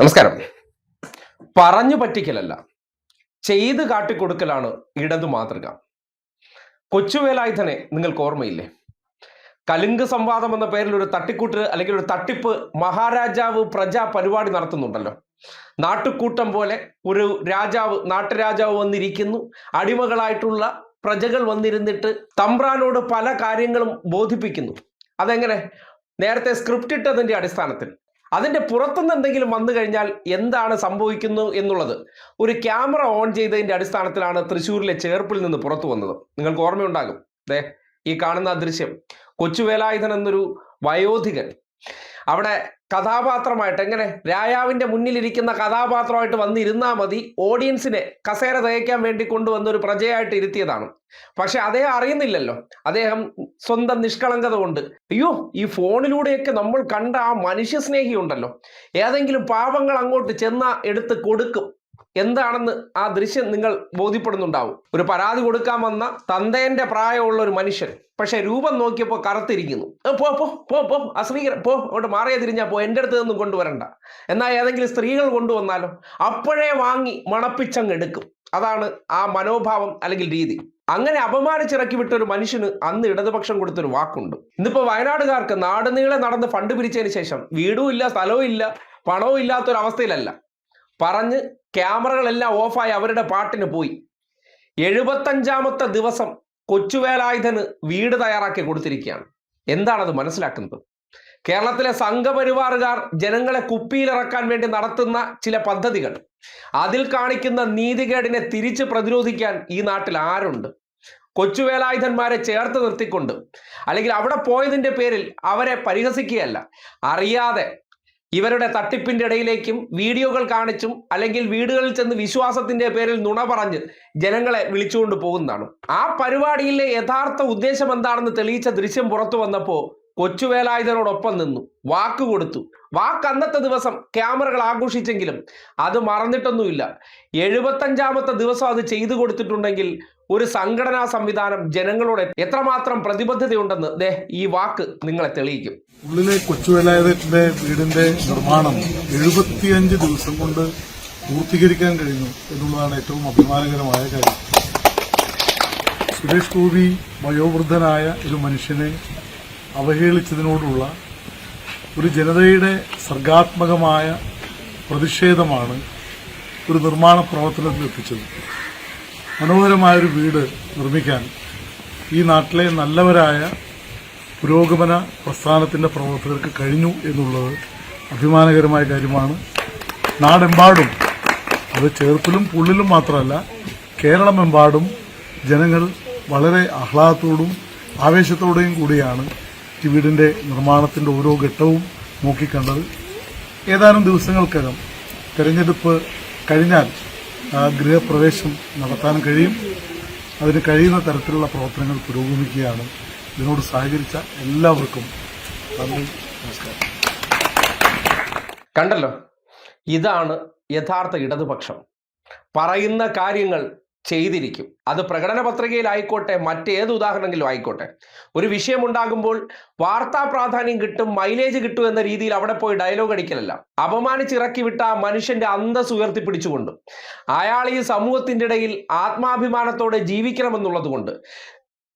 നമസ്കാരം. പറഞ്ഞു പറ്റിക്കലല്ല. ചെയ്ത് കാട്ടിക്കൊടുക്കലാണ് ഇടതു മാതൃക. തന്നെ നിങ്ങൾക്ക് ഓർമ്മയില്ലേ? കലിംഗ സംവാദം എന്ന പേരിൽ ഒരു തട്ടിക്കൂട്ട് അല്ലെങ്കിൽ ഒരു തട്ടിപ്പ് മഹാരാജാവ് പ്രജാ പരിപാടി നടത്തുന്നുണ്ടല്ലോ. നാട്ടുകൂട്ടം പോലെ ഒരു രാജാവ് നാട്ടുരാജാവ് വന്നിരിക്കുന്നു. അടിമകളായിട്ടുള്ള പ്രജകൾ വന്നിരുന്നിട്ട് തമ്പ്രാനോട് പല കാര്യങ്ങളും ബോധിപ്പിക്കുന്നു. അതെങ്ങനെ? നേരത്തെ സ്ക്രിപ്റ്റ് ഇട്ടതിന്റെ അടിസ്ഥാനത്തിൽ. അതിന്റെ പുറത്തുനിന്ന് എന്തെങ്കിലും വന്നു കഴിഞ്ഞാൽ എന്താണ് സംഭവിക്കുന്നു എന്നുള്ളത്. ഒരു ക്യാമറ ഓൺ ചെയ്തതിന്റെ അടിസ്ഥാനത്തിലാണ് തൃശ്ശൂരിലെ ചേർപ്പിൽ നിന്ന് പുറത്തു വന്നത്. നിങ്ങൾക്ക് ഓർമ്മയുണ്ടാകും. ദേ ഈ കാണുന്ന ദൃശ്യം. കൊച്ചുവേലായുധൻ എന്നൊരു വയോധികൻ അവിടെ കഥാപാത്രമായിട്ട് എങ്ങനെ രാജാവിന്റെ മുന്നിലിരിക്കുന്ന കഥാപാത്രമായിട്ട് വന്നിരുന്നാൽ മതി ഓഡിയൻസിനെ കസേര തയ്ക്കാൻ വേണ്ടി കൊണ്ടുവന്ന ഒരു പ്രജയായിട്ട് ഇരുത്തിയതാണ്. പക്ഷെ അദ്ദേഹം അറിയുന്നില്ലല്ലോ. അദ്ദേഹം സ്വന്തം നിഷ്കളങ്കത കൊണ്ട് അയ്യോ ഈ ഫോണിലൂടെയൊക്കെ നമ്മൾ കണ്ട ആ മനുഷ്യസ്നേഹി ഉണ്ടല്ലോ ഏതെങ്കിലും പാവങ്ങൾ അങ്ങോട്ട് ചെന്ന എടുത്ത് കൊടുക്കും. എന്താണെന്ന് ആ ദൃശ്യം നിങ്ങൾ ബോധ്യപ്പെടുന്നുണ്ടാവും. ഒരു പരാതി കൊടുക്കാൻ വന്ന തന്തേന്റെ പ്രായമുള്ള ഒരു മനുഷ്യൻ പക്ഷെ രൂപം നോക്കിയപ്പോൾ കറുത്തിരിക്കുന്നു. പോ പോ പോ പോ അശ്രീകരം പോ അങ്ങോട്ട് മാറിയ തിരിഞ്ഞാൽ പോ എന്റെ അടുത്ത് നിന്നും കൊണ്ടുവരണ്ട. എന്നാൽ ഏതെങ്കിലും സ്ത്രീകൾ കൊണ്ടുവന്നാലോ? അപ്പോഴേ വാങ്ങി മണപ്പിച്ചങ്ങ് എടുക്കും അതാണ് ആ മനോഭാവം അല്ലെങ്കിൽ രീതി. അങ്ങനെ അപമാനിച്ചിറക്കി വിട്ട ഒരു മനുഷ്യന് അന്ന് ഇടതുപക്ഷം കൊടുത്തൊരു വാക്കുണ്ട്. ഇന്നിപ്പോ വയനാടുകാർക്ക് നാടുനീളെ നടന്ന് ഫണ്ട് പിരിച്ചതിന് ശേഷം വീടും ഇല്ല സ്ഥലവും ഇല്ല പണവും ഇല്ലാത്തൊരവസ്ഥയിലല്ല. പറഞ്ഞ് ക്യാമറകളെല്ലാം ഓഫായി അവരുടെ പാട്ടിന് പോയി. എഴുപത്തഞ്ചാമത്തെ ദിവസം കൊച്ചുവേലായുധന് വീട് തയ്യാറാക്കി കൊടുത്തിരിക്കുകയാണ്. എന്താണത് മനസ്സിലാക്കുന്നത്? കേരളത്തിലെ സംഘപരിവാറുകാർ ജനങ്ങളെ കുപ്പിയിലിറക്കാൻ വേണ്ടി നടത്തുന്ന ചില പദ്ധതികൾ. അതിൽ കാണിക്കുന്ന നീതികേടിനെ തിരിച്ച് പ്രതിരോധിക്കാൻ ഈ നാട്ടിൽ ആരുണ്ട്? കൊച്ചുവേലായുധന്മാരെ ചേർത്ത് നിർത്തിക്കൊണ്ട് അല്ലെങ്കിൽ അവിടെ പോയതിന്റെ പേരിൽ അവരെ പരിഹസിക്കുകയല്ല. അറിയാതെ ഇവരുടെ തട്ടിപ്പിന്റെ ഇടയിലേക്കും വീഡിയോകൾ കാണിച്ചും അല്ലെങ്കിൽ വീടുകളിൽ ചെന്ന് വിശ്വാസത്തിന്റെ പേരിൽ നുണ പറഞ്ഞ് ജനങ്ങളെ വിളിച്ചുകൊണ്ട് പോകുന്നതാണ്. ആ പരിപാടിയിലെ യഥാർത്ഥ ഉദ്ദേശം എന്താണെന്ന് തെളിയിച്ച ദൃശ്യം പുറത്തു വന്നപ്പോൾ കൊച്ചുവേലായുധനോടൊപ്പം നിന്നു. വാക്ക് കൊടുത്തു. വാക്ക് അന്നത്തെ ദിവസം ക്യാമറകൾ ആഘോഷിച്ചെങ്കിലും അത് മറന്നിട്ടൊന്നുമില്ല. എഴുപത്തഞ്ചാമത്തെ ദിവസം അത് ചെയ്തു കൊടുത്തിട്ടുണ്ടെങ്കിൽ ഒരു സംഘടനാ സംവിധാനം ജനങ്ങളോട് എത്രമാത്രം പ്രതിബദ്ധതയുണ്ടെന്ന് ദേ ഈ വാക്ക് നിങ്ങളെ തെളിയിക്കും. ഉള്ളിലെ കൊച്ചുവേലായുധത്തിന്റെ വീടിന്റെ നിർമ്മാണം എഴുപത്തിയഞ്ച് ദിവസം കൊണ്ട് പൂർത്തീകരിക്കാൻ കഴിഞ്ഞു എന്നുള്ളതാണ് ഏറ്റവും അഭിമാനകരമായ കാര്യം. സുരേഷ് ഗോപി വയോവൃദ്ധനായ ഒരു മനുഷ്യനെ അവഹേളിച്ചതിനോടുള്ള ഒരു ജനതയുടെ സർഗാത്മകമായ പ്രതിഷേധമാണ് ഒരു നിർമ്മാണ പ്രവർത്തനത്തിൽ എത്തിച്ചത്. മനോഹരമായൊരു വീട് നിർമ്മിക്കാൻ ഈ നാട്ടിലെ നല്ലവരായ പുരോഗമന പ്രസ്ഥാനത്തിന്റെ പ്രവർത്തകർക്ക് കഴിഞ്ഞു എന്നുള്ളത് അഭിമാനകരമായ കാര്യമാണ്. നാടെമ്പാടും അത് ചേർപ്പിലും പുള്ളിലും മാത്രമല്ല കേരളമെമ്പാടും ജനങ്ങൾ വളരെ ആഹ്ലാദത്തോടും ആവേശത്തോടെയും കൂടിയാണ് ഈ വീടിന്റെ നിർമ്മാണത്തിന്റെ ഓരോ ഘട്ടവും നോക്കിക്കണ്ടത് ഏതാനും ദിവസങ്ങൾക്കകം തെരഞ്ഞെടുപ്പ് കഴിഞ്ഞാൽ ഗൃഹപ്രവേശം നടത്താൻ കഴിയും. അതിന് കഴിയുന്ന തരത്തിലുള്ള പ്രവർത്തനങ്ങൾ പുരോഗമിക്കുകയാണ്. ഇതിനോട് സഹകരിച്ച എല്ലാവർക്കും നന്ദി നമസ്കാരം. കണ്ടല്ലോ? ഇതാണ് യഥാർത്ഥ ഇടതുപക്ഷം. പറയുന്ന കാര്യങ്ങൾ ചെയ്തിരിക്കും. അത് പ്രകടന പത്രികയിലായിക്കോട്ടെ മറ്റേത് ഉദാഹരണമെങ്കിലും ആയിക്കോട്ടെ. ഒരു വിഷയം ഉണ്ടാകുമ്പോൾ വാർത്താ പ്രാധാന്യം കിട്ടും മൈലേജ് കിട്ടും എന്ന രീതിയിൽ അവിടെ പോയി ഡയലോഗ് അടിക്കലല്ല. അപമാനിച്ചിറക്കി വിട്ട മനുഷ്യന്റെ അന്തസ് ഉയർത്തിപ്പിടിച്ചുകൊണ്ട് അയാൾ ഈ സമൂഹത്തിന്റെ ഇടയിൽ ആത്മാഭിമാനത്തോടെ ജീവിക്കണമെന്നുള്ളത് കൊണ്ട്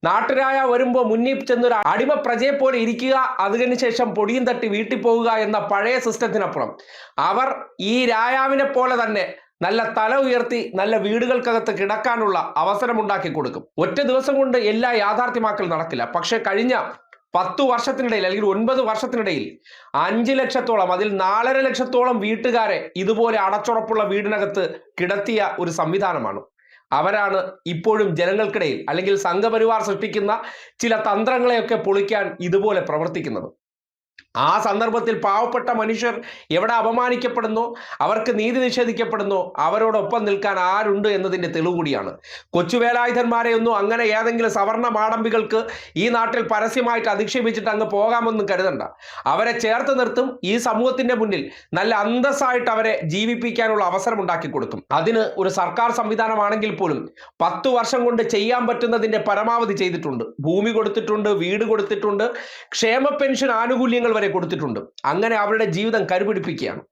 നാട്ടുരായ വരുമ്പോൾ മുന്നിൽ ചെന്നൊരു അടിമ പ്രജയെ പോലെ ഇരിക്കുക അതിനു ശേഷം പൊടിയും തട്ടി വീട്ടിൽ പോവുക എന്ന പഴയ സിസ്റ്റത്തിനപ്പുറം അവർ ഈ രായാവിനെ പോലെ തന്നെ നല്ല തല ഉയർത്തി നല്ല വീടുകൾക്കകത്ത് കിടക്കാനുള്ള അവസരമുണ്ടാക്കി കൊടുക്കും. ഒറ്റ ദിവസം കൊണ്ട് എല്ലാ യാഥാർത്ഥ്യമാക്കൽ നടക്കില്ല. പക്ഷെ കഴിഞ്ഞ പത്തു വർഷത്തിനിടയിൽ അല്ലെങ്കിൽ ഒൻപത് വർഷത്തിനിടയിൽ അഞ്ച് ലക്ഷത്തോളം അതിൽ നാലര ലക്ഷത്തോളം വീട്ടുകാരെ ഇതുപോലെ അടച്ചുറപ്പുള്ള വീടിനകത്ത് കിടത്തിയ ഒരു സംവിധാനമാണ്. അവരാണ് ഇപ്പോഴും ജനങ്ങൾക്കിടയിൽ അല്ലെങ്കിൽ സംഘപരിവാർ സൃഷ്ടിക്കുന്ന ചില തന്ത്രങ്ങളെയൊക്കെ പൊളിക്കാൻ ഇതുപോലെ പ്രവർത്തിക്കുന്നത്. ആ സന്ദർഭത്തിൽ പാവപ്പെട്ട മനുഷ്യർ എവിടെ അപമാനിക്കപ്പെടുന്നു? അവർക്ക് നീതി നിഷേധിക്കപ്പെടുന്നു. അവരോടൊപ്പം നിൽക്കാൻ ആരുണ്ട് എന്നതിന്റെ തെളിവ് കൂടിയാണ്. കൊച്ചുവേലായുധന്മാരെ ഒന്നും അങ്ങനെ ഏതെങ്കിലും സവർണ മാടമ്പികൾക്ക് ഈ നാട്ടിൽ പരസ്യമായിട്ട് അധിക്ഷേപിച്ചിട്ട് അങ്ങ് പോകാമെന്നും കരുതണ്ട. അവരെ ചേർത്ത് നിർത്തും. ഈ സമൂഹത്തിന്റെ മുന്നിൽ നല്ല അന്തസ്സായിട്ട് അവരെ ജീവിപ്പിക്കാനുള്ള അവസരം ഉണ്ടാക്കി കൊടുക്കും. അതിന് ഒരു സർക്കാർ സംവിധാനമാണെങ്കിൽ പോലും പത്തു വർഷം കൊണ്ട് ചെയ്യാൻ പറ്റുന്നതിന്റെ പരമാവധി ചെയ്തിട്ടുണ്ട്. ഭൂമി കൊടുത്തിട്ടുണ്ട് വീട് കൊടുത്തിട്ടുണ്ട്. ക്ഷേമ പെൻഷൻ ആനുകൂല്യങ്ങൾ വരെ കൊടുത്തിട്ടുണ്ട്. അങ്ങനെ അവരുടെ ജീവിതം കരുപിടിപ്പിക്കുകയാണ്.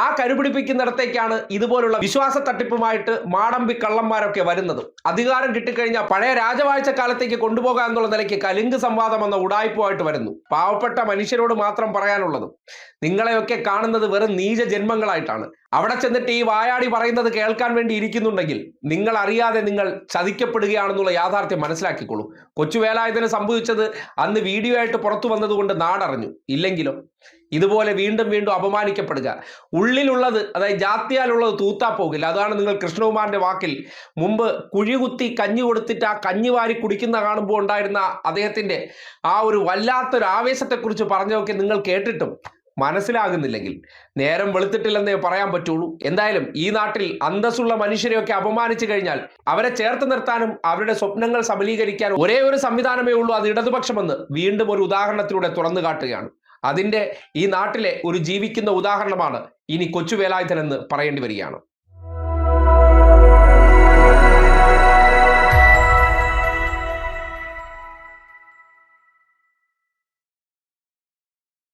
ആ കരുപിടിപ്പിക്കുന്നിടത്തേക്കാണ് ഇതുപോലുള്ള വിശ്വാസ തട്ടിപ്പുമായിട്ട് മാടമ്പി കള്ളന്മാരൊക്കെ വരുന്നത്. അധികാരം കിട്ടിക്കഴിഞ്ഞാൽ പഴയ രാജവാഴ്ച കാലത്തേക്ക് കൊണ്ടുപോകാൻ എന്നുള്ള നിലയ്ക്ക് കലിംഗ് സംവാദം എന്ന ഉടായ്പുമായിട്ട് വരുന്നു. പാവപ്പെട്ട മനുഷ്യരോട് മാത്രം പറയാനുള്ളത്. നിങ്ങളെയൊക്കെ കാണുന്നത് വെറും നീച ജന്മങ്ങളായിട്ടാണ്. അവിടെ ചെന്നിട്ട് ഈ വായാടി പറയുന്നത് കേൾക്കാൻ വേണ്ടി ഇരിക്കുന്നുണ്ടെങ്കിൽ നിങ്ങൾ അറിയാതെ നിങ്ങൾ ചതിക്കപ്പെടുകയാണെന്നുള്ള യാഥാർത്ഥ്യം മനസ്സിലാക്കിക്കോളൂ. കൊച്ചു വേലായുധന് സംഭവിച്ചത് അന്ന് വീഡിയോ ആയിട്ട് പുറത്തു വന്നതുകൊണ്ട് നാടറിഞ്ഞു. ഇല്ലെങ്കിലോ ഇതുപോലെ വീണ്ടും വീണ്ടും അപമാനിക്കപ്പെടുക. ഉള്ളിലുള്ളത് അതായത് ജാത്തിയാലുള്ളത് തൂത്താ പോകില്ല. അതാണ് നിങ്ങൾ കൃഷ്ണകുമാറിന്റെ വാക്കിൽ മുമ്പ് കുഴികുത്തി കഞ്ഞി കൊടുത്തിട്ട് ആ കഞ്ഞി വാരി കുടിക്കുന്ന കാണുമ്പോൾ ഉണ്ടായിരുന്ന അദ്ദേഹത്തിന്റെ ആ ഒരു വല്ലാത്തൊരു ആവേശത്തെക്കുറിച്ച് പറഞ്ഞതൊക്കെ നിങ്ങൾ കേട്ടിട്ടും മനസ്സിലാകുന്നില്ലെങ്കിൽ നേരം വെളുത്തിട്ടില്ലെന്നേ പറയാൻ പറ്റുള്ളൂ. എന്തായാലും ഈ നാട്ടിൽ അന്തസ്സുള്ള മനുഷ്യരെയൊക്കെ അപമാനിച്ചു കഴിഞ്ഞാൽ അവരെ ചേർത്ത് നിർത്താനും അവരുടെ സ്വപ്നങ്ങൾ സബലീകരിക്കാനും ഒരേ ഒരു സംവിധാനമേ ഉള്ളൂ അത് ഇടതുപക്ഷമെന്ന് വീണ്ടും ഒരു ഉദാഹരണത്തിലൂടെ തുറന്നു കാട്ടുകയാണ്. അതിന്റെ ഈ നാട്ടിലെ ഒരു ജീവിക്കുന്ന ഉദാഹരണമാണ് ഇനി കൊച്ചു വേലായുധൻ പറയേണ്ടി വരികയാണ്.